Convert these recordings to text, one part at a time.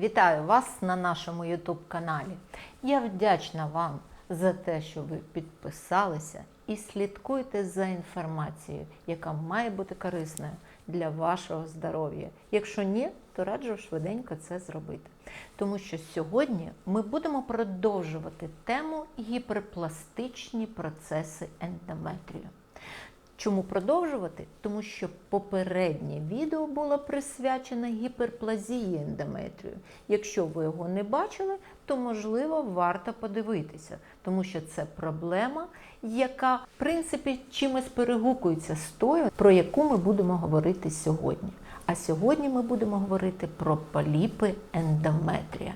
Вітаю вас на нашому YouTube каналі. Я вдячна вам за те, що ви підписалися і слідкуєте за інформацією, яка має бути корисною для вашого здоров'я. Якщо ні, то раджу швиденько це зробити. Тому що сьогодні ми будемо продовжувати тему гіперпластичні процеси ендометрію. Чому продовжувати? Тому що попереднє відео було присвячене гіперплазії ендометрію. Якщо ви його не бачили, то можливо варто подивитися, тому що це проблема, яка в принципі чимось перегукується з тою, про яку ми будемо говорити сьогодні. А сьогодні ми будемо говорити про поліпи ендометрія.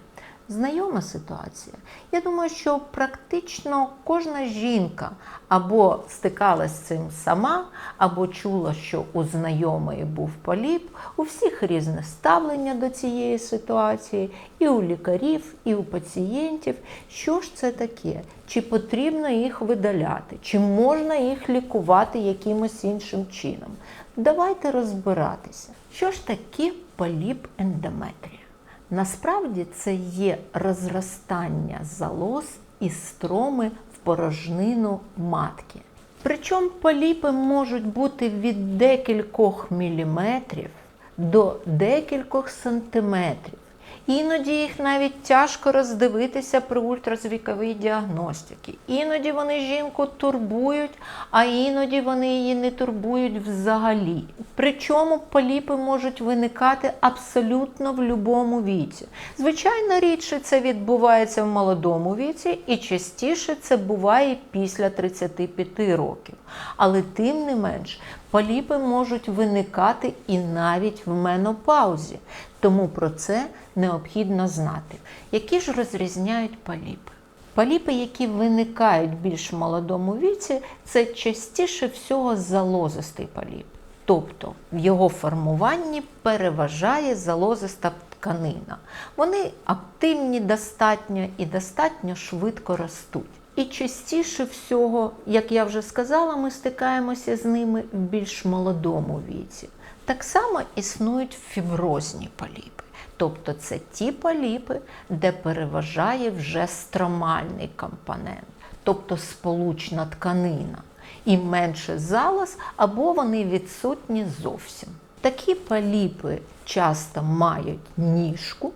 Знайома ситуація. Я думаю, що практично кожна жінка або стикалась з цим сама, або чула, що у знайомої був поліп. У всіх різне ставлення до цієї ситуації, і у лікарів, і у пацієнтів. Що ж це таке? Чи потрібно їх видаляти, чи можна їх лікувати якимось іншим чином? Давайте розбиратися, що ж таке поліп ендометрія. Насправді це є розростання залоз і строми в порожнину матки. Причому поліпи можуть бути від декількох міліметрів до декількох сантиметрів. Іноді їх навіть тяжко роздивитися при ультразвіковій діагностиці. Іноді вони жінку турбують, а іноді вони її не турбують взагалі. Причому поліпи можуть виникати абсолютно в будь-якому віці. Звичайно, рідше це відбувається в молодому віці, і частіше це буває після 35 років. Але тим не менш, поліпи можуть виникати і навіть в менопаузі. Тому про це необхідно знати. Які ж розрізняють поліпи? Поліпи, які виникають більш в молодому віці, це частіше всього залозистий поліп. Тобто в його формуванні переважає залозиста тканина. Вони активні достатньо і достатньо швидко ростуть. І частіше всього, як я вже сказала, ми стикаємося з ними в більш молодому віці. Так само існують фіброзні поліпи. Тобто це ті поліпи, де переважає вже стромальний компонент, тобто сполучна тканина, і менше залоз, або вони відсутні зовсім. Такі поліпи часто мають ніжку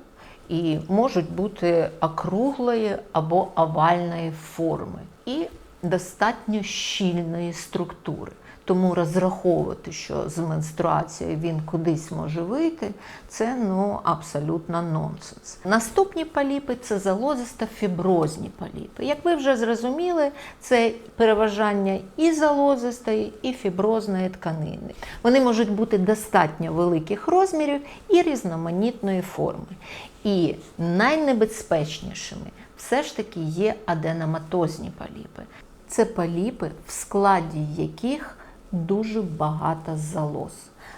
і можуть бути округлої або овальної форми і достатньо щільної структури. Тому розраховувати, що з менструацією він кудись може вийти, це ну абсолютно нонсенс. Наступні поліпи це залозисто фіброзні поліпи. Як ви вже зрозуміли, це переважання і залозистої, і фіброзної тканини. Вони можуть бути достатньо великих розмірів і різноманітної форми. І найнебезпечнішими все ж таки є аденоматозні поліпи. Це поліпи, в складі яких дуже багато залоз.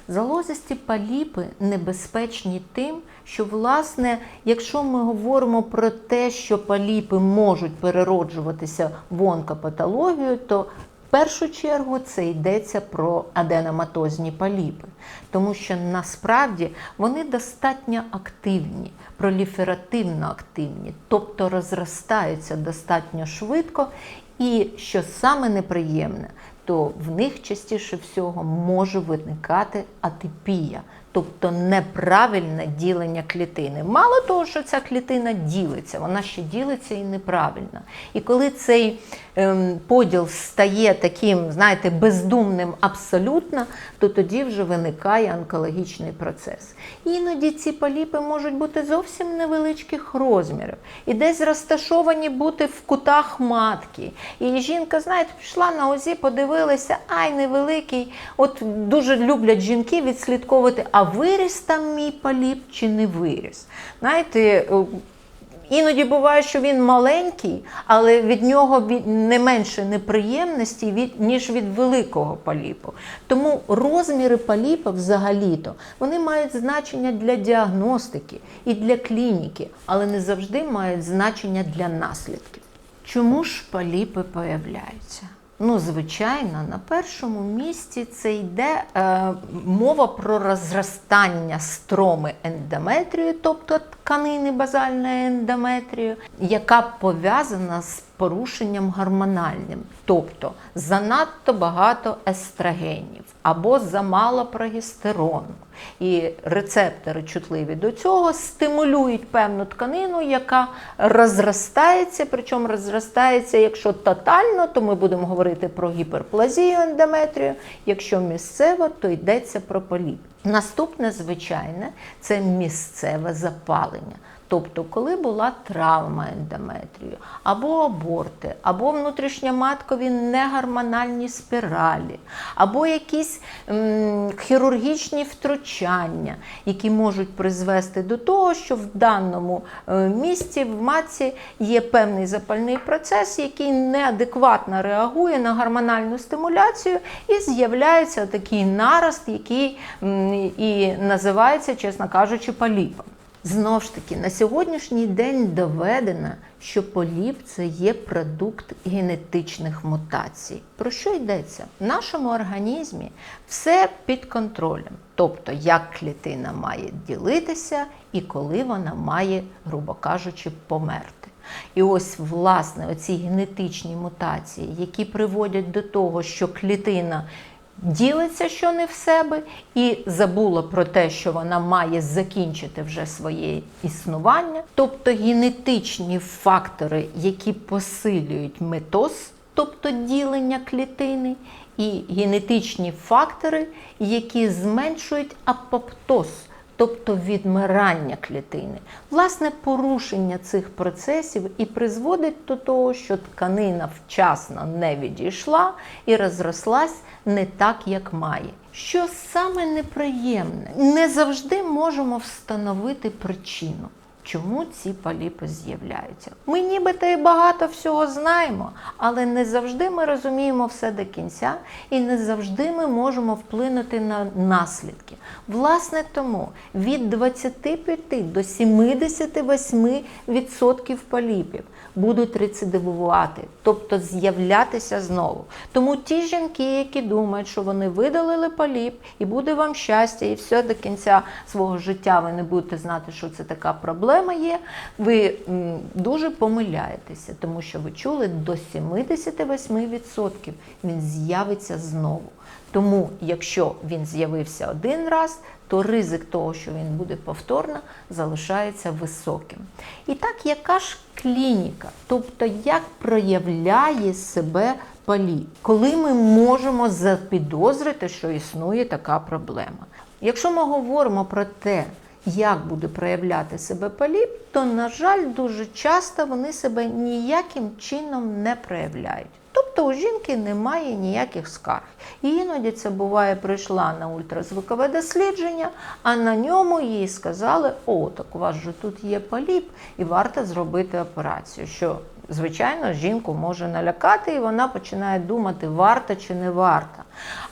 Залозисті поліпи небезпечні тим, що, власне, якщо ми говоримо про те, що поліпи можуть перероджуватися в онкопатологію, то в першу чергу це йдеться про аденоматозні поліпи, тому що насправді вони достатньо активні, проліферативно активні, тобто розростаються достатньо швидко. І що саме неприємне, то в них частіше всього може виникати атипія, тобто неправильне ділення клітини. Мало того, що ця клітина ділиться, вона ще ділиться і неправильно. І коли цей ем, поділ стає таким, знаєте, бездумним абсолютно, то тоді вже виникає онкологічний процес. Іноді ці поліпи можуть бути зовсім невеличких розмірів і десь розташовані бути в кутах матки. І жінка, знаєте, пішла на ОЗІ, подивилася, ай, невеликий. От дуже люблять жінки відслідковувати, а виріс там мій поліп чи не виріс. Знаєте, Іноді буває, що він маленький, але від нього не менше неприємності, ніж від великого поліпу. Тому розміри поліпа взагалі-то вони мають значення для діагностики і для клініки, але не завжди мають значення для наслідків. Чому ж поліпи появляються? Ну, звичайно, на першому місці це йде е, мова про розростання строми ендометрію, тобто тканини базальної ендометрію, яка пов'язана з порушенням гормональним, тобто занадто багато естрогенів або замало прогестерону. І рецептори чутливі до цього стимулюють певну тканину, яка розростається, причому розростається, якщо тотально, то ми будемо говорити про гіперплазію ендометрію, якщо місцево, то йдеться про поліп. Наступне, звичайне, це місцеве запалення. Тобто, коли була травма ендометрію, або аборти, або внутрішньоматкові негормональні спіралі, або якісь м, хірургічні втручання, які можуть призвести до того, що в даному е, місці в матці є певний запальний процес, який неадекватно реагує на гормональну стимуляцію, і з'являється такий нарост, який м, і називається, чесно кажучи, поліпом. Знову ж таки, на сьогоднішній день доведено, що поліп це є продукт генетичних мутацій. Про що йдеться? В нашому організмі все під контролем, тобто як клітина має ділитися і коли вона має, грубо кажучи, померти. І ось, власне, оці генетичні мутації, які приводять до того, що клітина ділиться, що не в себе, і забула про те, що вона має закінчити вже своє існування. Тобто генетичні фактори, які посилюють метоз, тобто ділення клітини, і генетичні фактори, які зменшують апоптоз. Тобто відмирання клітини. Власне, порушення цих процесів і призводить до того, що тканина вчасно не відійшла і розрослась не так, як має. Що саме неприємне, не завжди можемо встановити причину. Чому ці поліпи з'являються? Ми нібито і багато всього знаємо, але не завжди ми розуміємо все до кінця, і не завжди ми можемо вплинути на наслідки. Власне, тому від 25 до 78% поліпів будуть рецидивувати, тобто з'являтися знову. Тому ті жінки, які думають, що вони видалили поліп, і буде вам щастя, і все до кінця свого життя ви не будете знати, що це така проблема є. Ви дуже помиляєтеся, тому що ви чули до 78% він з'явиться знову. Тому, якщо він з'явився один раз, то ризик того, що він буде повторно, залишається високим. І так, яка ж клініка, тобто як проявляє себе поліп, коли ми можемо запідозрити, що існує така проблема? Якщо ми говоримо про те, як буде проявляти себе поліп, то, на жаль, дуже часто вони себе ніяким чином не проявляють. Тобто у жінки немає ніяких скарг. І іноді це буває, прийшла на ультразвукове дослідження, а на ньому їй сказали, о, так у вас же тут є поліп, і варто зробити операцію. Що, звичайно, жінку може налякати, і вона починає думати, варто чи не варто.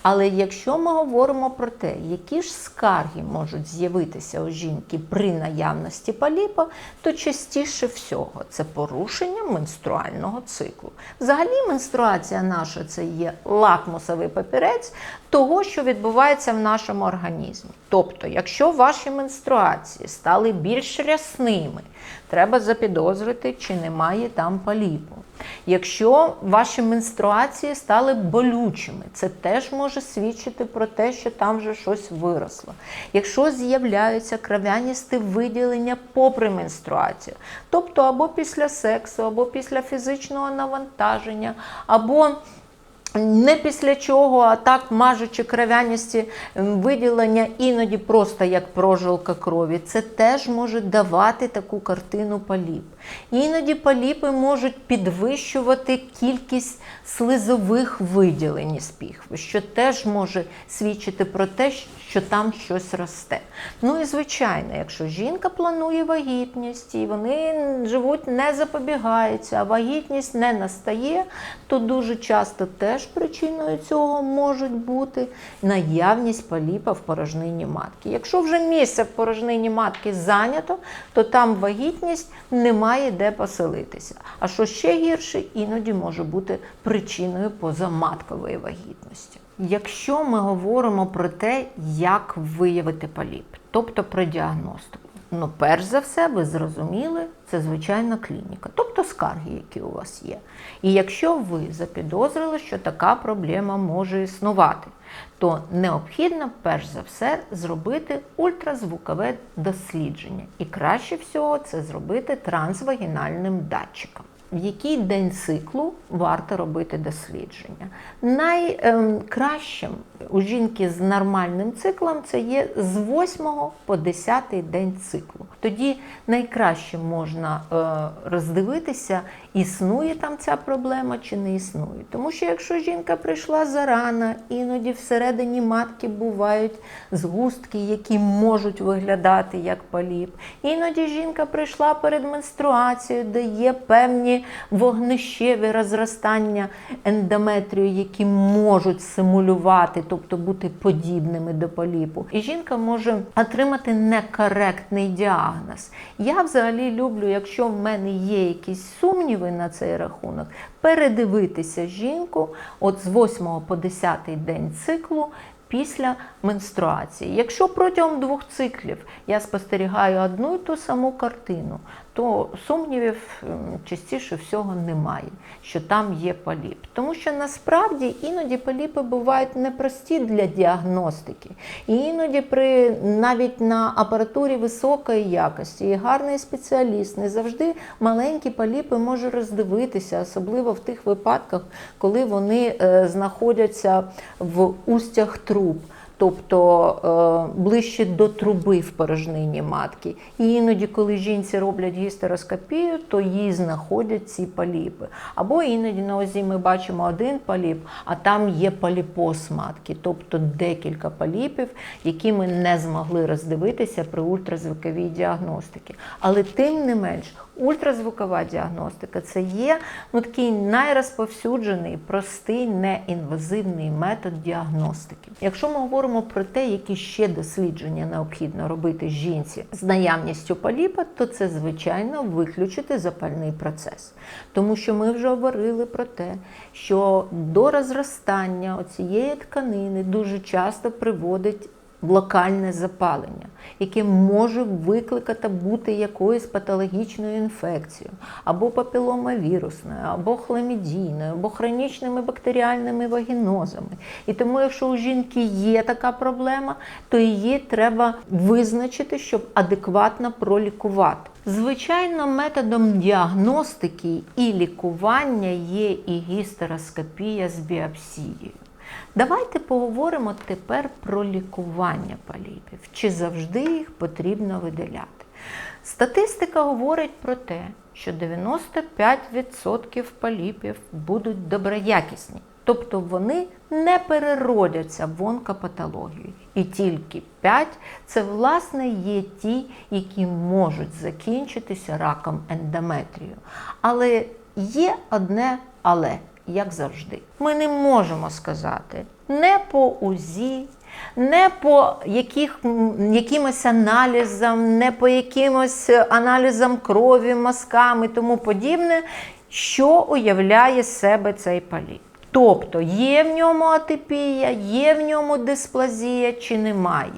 Але якщо ми говоримо про те, які ж скарги можуть з'явитися у жінки при наявності поліпа, то частіше всього це порушення менструального циклу. Взагалі, менструація наша це є лакмусовий папірець того, що відбувається в нашому організмі. Тобто, якщо ваші менструації стали більш рясними, треба запідозрити, чи немає там поліпу. Якщо ваші менструації стали болючими, це теж може свідчити про те, що там вже щось виросло. Якщо з'являються кров'яністі виділення попри менструацію, тобто або після сексу, або після фізичного навантаження, або не після чого, а так мажучи кров'яністі виділення, іноді просто як прожилка крові, це теж може давати таку картину поліп. Іноді поліпи можуть підвищувати кількість слизових виділень із піхви, що теж може свідчити про те, що там щось росте. Ну і звичайно, якщо жінка планує вагітність і вони живуть не запобігаються, а вагітність не настає, то дуже часто теж причиною цього можуть бути наявність поліпа в порожнині матки. Якщо вже місце в порожнині матки зайнято, то там вагітність не має де поселитися. А що ще гірше, іноді може бути причиною позаматкової вагітності. Якщо ми говоримо про те, як виявити поліп, тобто про діагностику, Ну, перш за все, ви зрозуміли, це звичайна клініка, тобто скарги, які у вас є. І якщо ви запідозрили, що така проблема може існувати, то необхідно перш за все зробити ультразвукове дослідження. І краще всього це зробити трансвагінальним датчиком. В який день циклу варто робити дослідження? Найкращим у жінки з нормальним циклом це є з 8 по 10 день циклу. Тоді найкраще можна е, роздивитися, існує там ця проблема чи не існує. Тому що якщо жінка прийшла зарано, іноді всередині матки бувають згустки, які можуть виглядати як поліп. Іноді жінка прийшла перед менструацією, де є певні вогнищеві розростання ендометрію, які можуть симулювати, тобто бути подібними до поліпу. І жінка може отримати некоректний діагноз. Я взагалі люблю, якщо в мене є якісь сумніви на цей рахунок, передивитися жінку от з 8 по 10 день циклу. Після менструації. Якщо протягом двох циклів я спостерігаю одну і ту саму картину, то сумнівів частіше всього немає, що там є поліп. Тому що насправді іноді поліпи бувають непрості для діагностики. І іноді при навіть на апаратурі високої якості і гарний спеціаліст не завжди маленькі поліпи може роздивитися, особливо в тих випадках, коли вони е, знаходяться в устях труб груп тобто е, ближче до труби в порожнині матки. І іноді, коли жінці роблять гістероскопію, то їй знаходять ці поліпи. Або іноді на озі ми бачимо один поліп, а там є поліпоз матки, тобто декілька поліпів, які ми не змогли роздивитися при ультразвуковій діагностиці. Але тим не менш, ультразвукова діагностика це є ну, такий найрозповсюджений, простий, неінвазивний метод діагностики. Якщо ми говоримо про те, які ще дослідження необхідно робити жінці з наявністю поліпа, то це звичайно виключити запальний процес. Тому що ми вже говорили про те, що до розростання цієї тканини дуже часто приводить локальне запалення, яке може викликати бути якоюсь патологічною інфекцією, або папіломавірусною, або хламідійною, або хронічними бактеріальними вагінозами. І тому, якщо у жінки є така проблема, то її треба визначити, щоб адекватно пролікувати. Звичайно, методом діагностики і лікування є і гістероскопія з біопсією. Давайте поговоримо тепер про лікування поліпів. Чи завжди їх потрібно видаляти? Статистика говорить про те, що 95% поліпів будуть доброякісні, тобто вони не переродяться в онкопатологію. І тільки 5 це власне є ті, які можуть закінчитися раком ендометрію. Але є одне але як завжди. Ми не можемо сказати не по УЗІ, не по яких, якимось аналізам, не по якимось аналізам крові, мазкам і тому подібне, що уявляє себе цей поліп. Тобто є в ньому атипія, є в ньому дисплазія чи немає.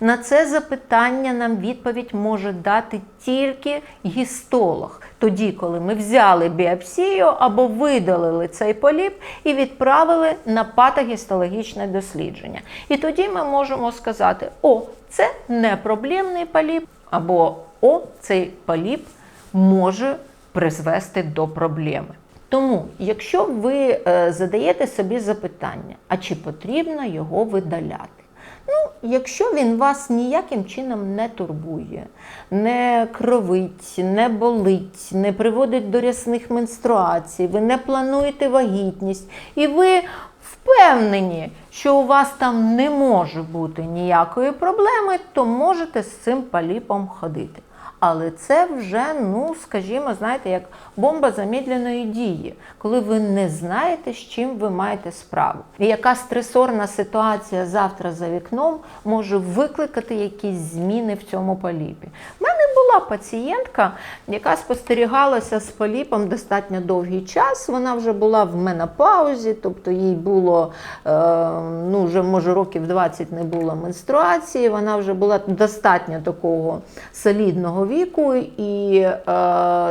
На це запитання нам відповідь може дати тільки гістолог. Тоді, коли ми взяли біопсію або видалили цей поліп і відправили на патогістологічне дослідження. І тоді ми можемо сказати: о, це не проблемний поліп, або о, цей поліп може призвести до проблеми. Тому, якщо ви е, задаєте собі запитання, а чи потрібно його видаляти? Ну, якщо він вас ніяким чином не турбує, не кровить, не болить, не приводить до рясних менструацій, ви не плануєте вагітність, і ви впевнені, що у вас там не може бути ніякої проблеми, то можете з цим поліпом ходити. Але це вже, ну скажімо, знаєте, як бомба замедленої дії, коли ви не знаєте, з чим ви маєте справу. І яка стресорна ситуація завтра за вікном може викликати якісь зміни в цьому поліпі. У мене була пацієнтка, яка спостерігалася з поліпом достатньо довгий час. Вона вже була в менопаузі, тобто їй було е, ну, вже може років 20 не було менструації. Вона вже була достатньо такого солідного віку і, е,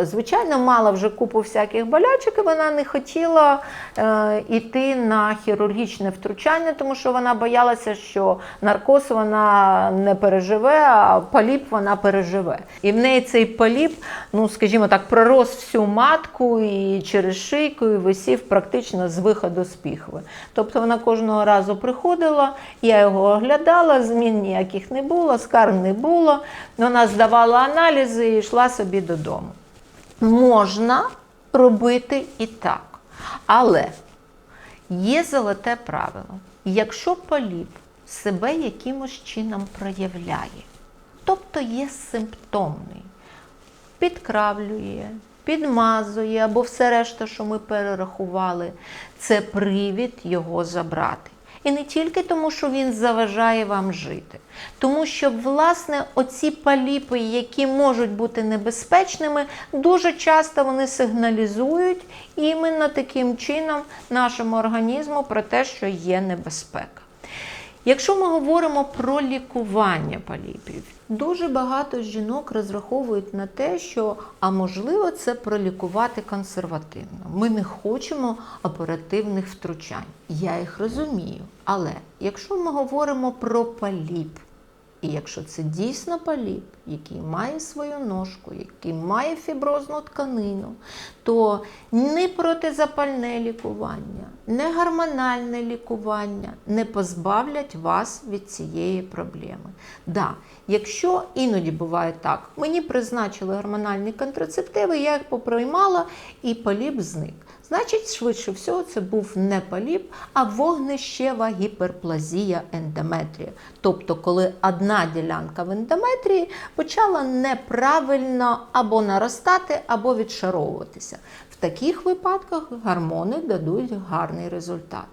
звичайно, мала вже купу всяких болячок, і вона не хотіла е, йти на хірургічне втручання, тому що вона боялася, що наркоз вона не переживе, а поліп вона переживе. І в неї цей поліп, ну скажімо так, пророс всю матку і через шийку і висів практично з виходу з піхви. Тобто вона кожного разу приходила, я його оглядала, змін ніяких не було, скарг не було. Вона здавала аналізи і йшла собі додому. Можна робити і так. Але є золоте правило. Якщо поліп себе якимось чином проявляє, тобто є симптомний, підкравлює, підмазує або все решта, що ми перерахували, це привід його забрати. І не тільки тому, що він заважає вам жити, тому що, власне, оці паліпи, які можуть бути небезпечними, дуже часто вони сигналізують іменно таким чином нашому організму про те, що є небезпека. Якщо ми говоримо про лікування поліпів, дуже багато жінок розраховують на те, що а можливо це пролікувати консервативно. Ми не хочемо оперативних втручань. Я їх розумію. Але якщо ми говоримо про поліп, і якщо це дійсно поліп, який має свою ножку, який має фіброзну тканину, то не протизапальне лікування, не гормональне лікування не позбавлять вас від цієї проблеми. Да, якщо іноді буває так, мені призначили гормональні контрацептиви, я їх поприймала і поліп зник. Значить, швидше всього, це був не поліп, а вогнищева гіперплазія ендометрія. Тобто, коли одна ділянка в ендометрії почала неправильно або наростати, або відшаровуватися. В таких випадках гормони дадуть гарний результат.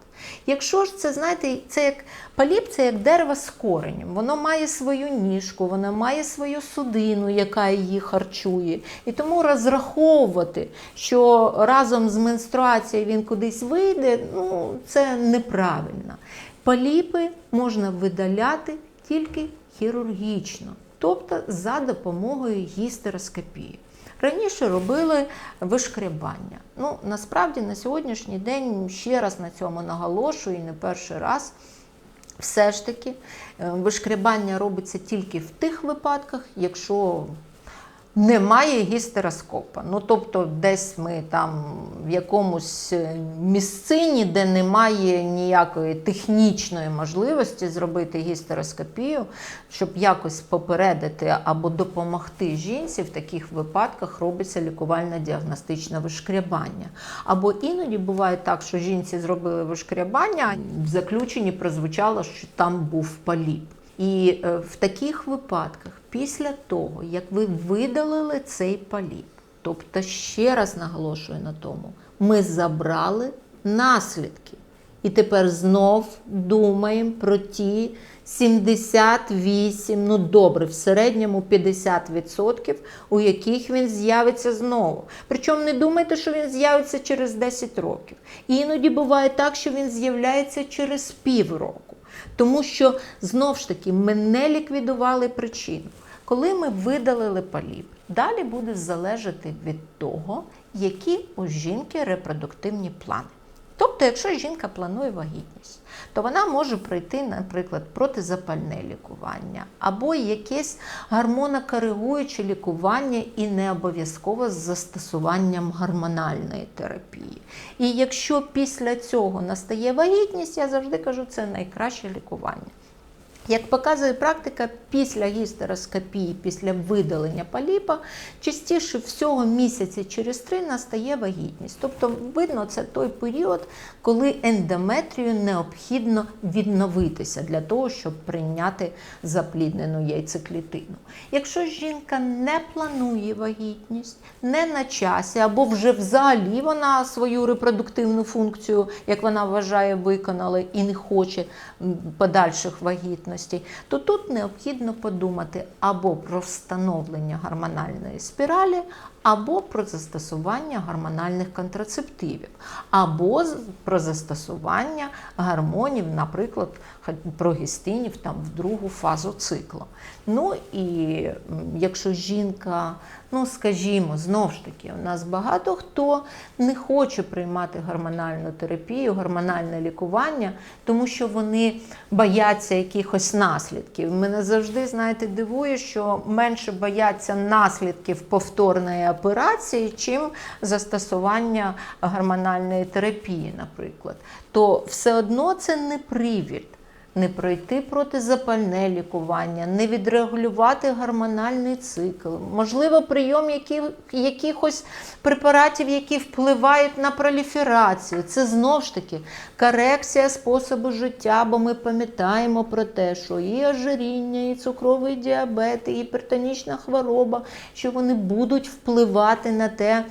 Якщо ж це, знаєте, це як поліп, це як дерево з коренем. Воно має свою ніжку, воно має свою судину, яка її харчує. І тому розраховувати, що разом з менструацією він кудись вийде, ну це неправильно. Поліпи можна видаляти тільки хірургічно, тобто за допомогою гістероскопії. Раніше робили вишкребання. Ну, насправді на сьогоднішній день ще раз на цьому наголошую і не перший раз. Все ж таки, е, вишкребання робиться тільки в тих випадках, якщо немає гістероскопа. Ну, тобто, десь ми там в якомусь е, місцині, де немає ніякої технічної можливості зробити гістероскопію, щоб якось попередити або допомогти жінці, в таких випадках робиться лікувально-діагностичне вишкрябання. Або іноді буває так, що жінці зробили вишкрябання, в заключенні прозвучало, що там був поліп. І е, в таких випадках, після того, як ви видалили цей поліп, тобто ще раз наголошую на тому, ми забрали наслідки. І тепер знов думаємо про ті 78, ну добре, в середньому 50%, у яких він з'явиться знову. Причому не думайте, що він з'явиться через 10 років. Іноді буває так, що він з'являється через півроку. Тому що знов ж таки ми не ліквідували причину. Коли ми видалили поліп, далі буде залежати від того, які у жінки репродуктивні плани. Тобто, якщо жінка планує вагітність, то вона може пройти, наприклад, протизапальне лікування або якесь гормонокоригуюче лікування і не обов'язково з застосуванням гормональної терапії. І якщо після цього настає вагітність, я завжди кажу, це найкраще лікування. Як показує практика, після гістероскопії, після видалення поліпа, частіше всього місяці через три настає вагітність. Тобто, видно, це той період, коли ендометрію необхідно відновитися для того, щоб прийняти запліднену яйцеклітину. Якщо жінка не планує вагітність, не на часі, або вже взагалі вона свою репродуктивну функцію, як вона вважає, виконала і не хоче подальших вагітностей, залежностей, то тут необхідно подумати або про встановлення гормональної спіралі, або про застосування гормональних контрацептивів, або про застосування гормонів, наприклад, прогестинів там в другу фазу циклу. Ну і якщо жінка, ну скажімо, знов ж таки, у нас багато хто не хоче приймати гормональну терапію, гормональне лікування, тому що вони бояться якихось наслідків. Мене завжди, знаєте, дивує, що менше бояться наслідків повторної операції, чим застосування гормональної терапії, наприклад. То все одно це не привід не пройти протизапальне лікування, не відрегулювати гормональний цикл, можливо, прийом які, якихось препаратів, які впливають на проліферацію. Це знов ж таки корекція способу життя, бо ми пам'ятаємо про те, що і ожиріння, і цукровий діабет, і гіпертонічна хвороба, що вони будуть впливати на те.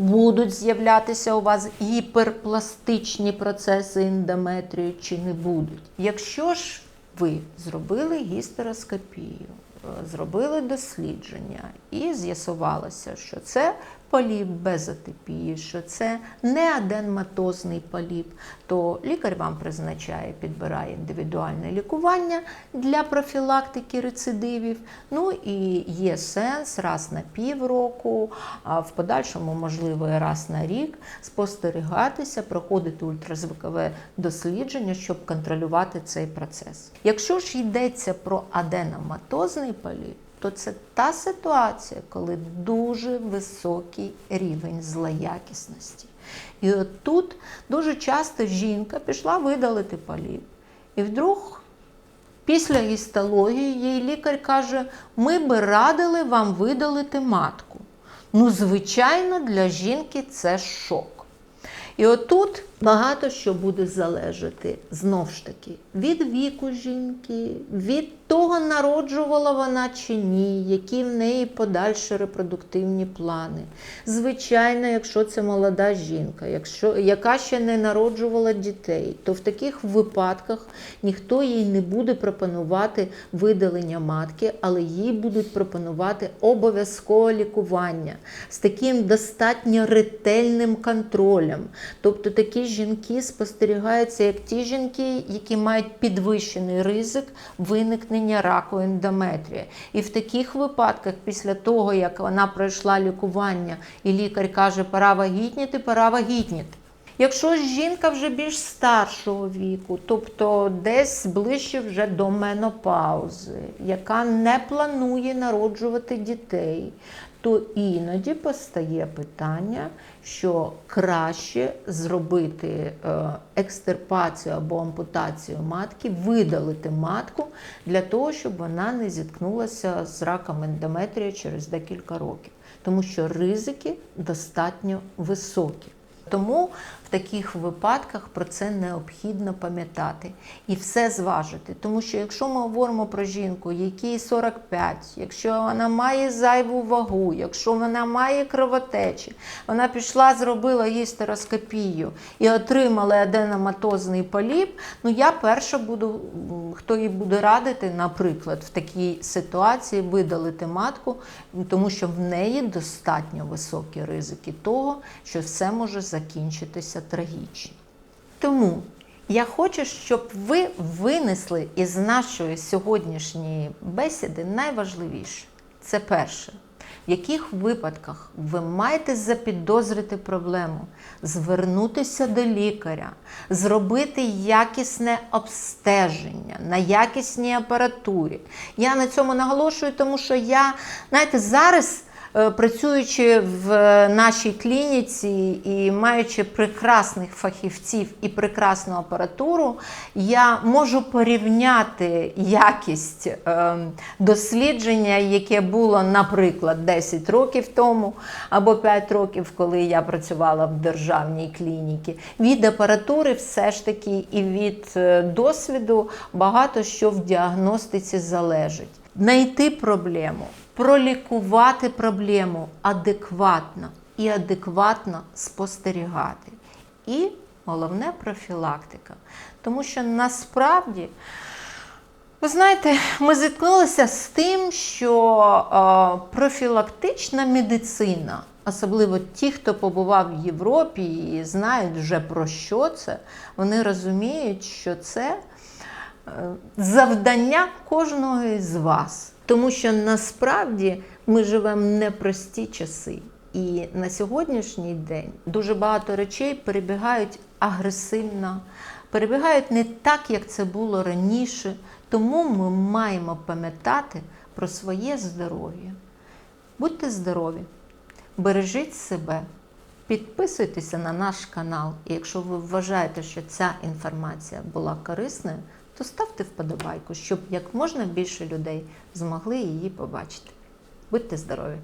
Будуть з'являтися у вас гіперпластичні процеси ендометрію чи не будуть. Якщо ж ви зробили гістероскопію, е, зробили дослідження і з'ясувалося, що це поліп без атипії, що це не аденматозний поліп, то лікар вам призначає, підбирає індивідуальне лікування для профілактики рецидивів. Ну і є сенс раз на півроку, а в подальшому, можливо, раз на рік спостерігатися, проходити ультразвукове дослідження, щоб контролювати цей процес. Якщо ж йдеться про аденоматозний поліп, то це та ситуація, коли дуже високий рівень злоякісності. І от тут дуже часто жінка пішла видалити поліп. І вдруг після гістології їй лікар каже: ми би радили вам видалити матку. Ну, звичайно, для жінки це шок. І отут багато що буде залежати знов ж таки від віку жінки, від того, народжувала вона чи ні, які в неї подальші репродуктивні плани. Звичайно, якщо це молода жінка, якщо, яка ще не народжувала дітей, то в таких випадках ніхто їй не буде пропонувати видалення матки, але їй будуть пропонувати обов'язкове лікування з таким достатньо ретельним контролем. Тобто такі жінки спостерігаються як ті жінки, які мають підвищений ризик виникнення раку ендометрія. І в таких випадках, після того, як вона пройшла лікування, і лікар каже, пора вагітніти, пора вагітніти. Якщо жінка вже більш старшого віку, тобто десь ближче вже до менопаузи, яка не планує народжувати дітей, то іноді постає питання, що краще зробити екстерпацію або ампутацію матки, видалити матку для того, щоб вона не зіткнулася з раком ендометрія через декілька років, тому що ризики достатньо високі. Тому таких випадках про це необхідно пам'ятати і все зважити. Тому що якщо ми говоримо про жінку, якій 45, якщо вона має зайву вагу, якщо вона має кровотечі, вона пішла, зробила гістероскопію і отримала аденоматозний поліп, ну я перша буду, хто їй буде радити, наприклад, в такій ситуації видалити матку, тому що в неї достатньо високі ризики того, що все може закінчитися трагічно. Тому я хочу, щоб ви винесли із нашої сьогоднішньої бесіди найважливіше. Це перше. В яких випадках ви маєте запідозрити проблему, звернутися до лікаря, зробити якісне обстеження на якісній апаратурі. Я на цьому наголошую, тому що я, знаєте, зараз. Е, Працюючи в е, нашій клініці і маючи прекрасних фахівців і прекрасну апаратуру, я можу порівняти якість е, дослідження, яке було, наприклад, 10 років тому або 5 років, коли я працювала в державній клініці. Від апаратури все ж таки і від е, досвіду багато що в діагностиці залежить. Найти проблему пролікувати проблему адекватно і адекватно спостерігати. І головне профілактика. Тому що насправді Ви знаєте, ми зіткнулися з тим, що е, профілактична медицина, особливо ті, хто побував в Європі і знають вже про що це, вони розуміють, що це е, завдання кожного із вас. Тому що насправді ми живемо в непрості часи. І на сьогоднішній день дуже багато речей перебігають агресивно, перебігають не так, як це було раніше. Тому ми маємо пам'ятати про своє здоров'я. Будьте здорові, бережіть себе, підписуйтеся на наш канал. І якщо ви вважаєте, що ця інформація була корисною, то ставте вподобайку, щоб як можна більше людей змогли її побачити. Будьте здорові!